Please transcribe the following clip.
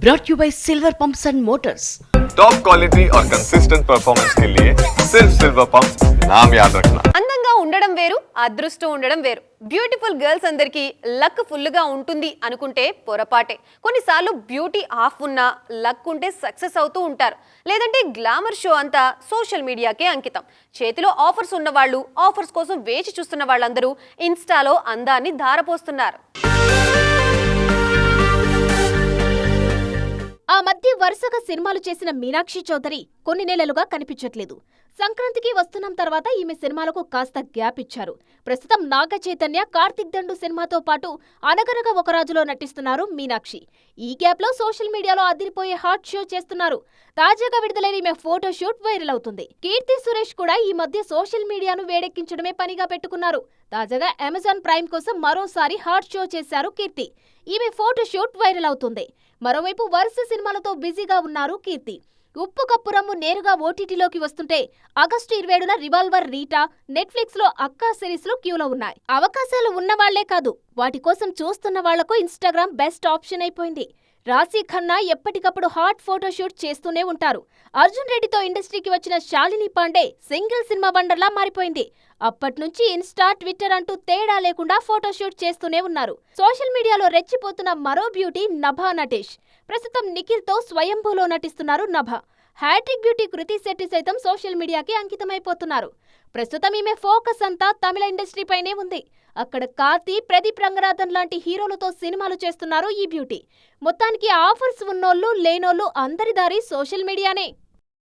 brought you by Silver Pumps and Motors. Top quality और consistent performance के लिए सिर्फ सिल्वर पंप नाम याद रखना అందంగా ఉండడం వేరు అదృష్టం ఉండడం వేరు బ్యూటిఫుల్ గర్ల్స్ అందరికీ లక్ ఫుల్గా ఉంటుంది అనుకుంటే పొరపాటే కొన్నిసార్లు బ్యూటీ ఆఫ్ ఉన్నా లక్ ఉంటే సక్సెస్ అవుతూ ఉంటారు లేదంటే గ్లామర్ షో అంతా సోషల్ మీడియాకే అంకితం చేతిలో ఆఫర్స్ ఉన్న వాళ్ళు ఆఫర్స్ కోసం వేచి చూస్తున్న వాళ్ళందరూ ఇన్స్టాలో అందాన్ని ధారపోస్తున్నారు వరుసగా సినిమాలు చేసిన మీనాక్షి చౌదరి కొన్ని నెలలుగా కనిపించట్లేదు. సంక్రాంతికి వస్తున్నాం తర్వాత ఈమె సినిమాలకు కాస్త గ్యాప్ ఇచ్చారు. ప్రస్తుతం నాగ చైతన్య కార్తిక్ దండు సినిమాతో పాటు అనగనగా ఒక రాజులో నటిస్తున్నారు మీనాక్షి. ఈ గ్యాప్లో సోషల్ మీడియాలో అదిరిపోయే హాట్ షో చేస్తున్నారు. తాజాగా విడుదలైన ఈమె ఫోటో షూట్ వైరల్ అవుతుంది. కీర్తి సురేష్ కూడా ఈ మధ్య సోషల్ మీడియాను వేడెక్కించడమే పనిగా పెట్టుకున్నారు. తాజాగా అమెజాన్ ప్రైమ్ కోసం మరోసారి హాట్ షో చేశారు కీర్తి. ఈమె ఫోటో షూట్ వైరల్ అవుతుంది. మరోవైపు వరుస సినిమాలతో బిజీగా ఉన్నారు కీర్తి. ఉప్పు కప్పురమ్ము నేరుగా ఓటీటీలోకి వస్తుంటే ఆగస్టు ఇరవై ఏడున రివాల్వర్ రీటా నెట్ఫ్లిక్స్లో అక్కా సిరీస్లో క్యూలో ఉన్నాయి. అవకాశాలు ఉన్నవాళ్ళే కాదు వాటి కోసం చూస్తున్న వాళ్ళకు ఇన్స్టాగ్రామ్ బెస్ట్ ఆప్షన్ అయిపోయింది. రాశీ ఖన్నా ఎప్పటికప్పుడు హాట్ ఫోటోషూట్ చేస్తూనే ఉంటారు. అర్జున్ రెడ్డితో ఇండస్ట్రీకి వచ్చిన శాలిని పాండే సింగిల్ సినిమా వండర్లా మారిపోయింది. అప్పట్నుంచి ఇన్స్టా ట్విట్టర్ అంటూ తేడా లేకుండా ఫోటోషూట్ చేస్తూనే ఉన్నారు. సోషల్ మీడియాలో రెచ్చిపోతున్న మరో బ్యూటీ నభా నటేష్. ప్రస్తుతం నిఖిల్తో స్వయంభూలో నటిస్తున్నారు Nabha. Hat trick beauty Krithi Shetty సైతం సోషల్ మీడియాకి అంకితమైపోతున్నారు. ప్రస్తుతం ఈమె ఫోకస్ అంతా తమిళ ఇండస్ట్రీపైనే ఉంది. అక్కడ కార్తీ ప్రదీప్ రంగనాథన్ లాంటి హీరోలతో సినిమాలు చేస్తున్నారు ఈ బ్యూటీ. మొత్తానికి ఆఫర్స్ ఉన్నోళ్ళు లేనోళ్ళు అందరి దారి సోషల్ మీడియానే.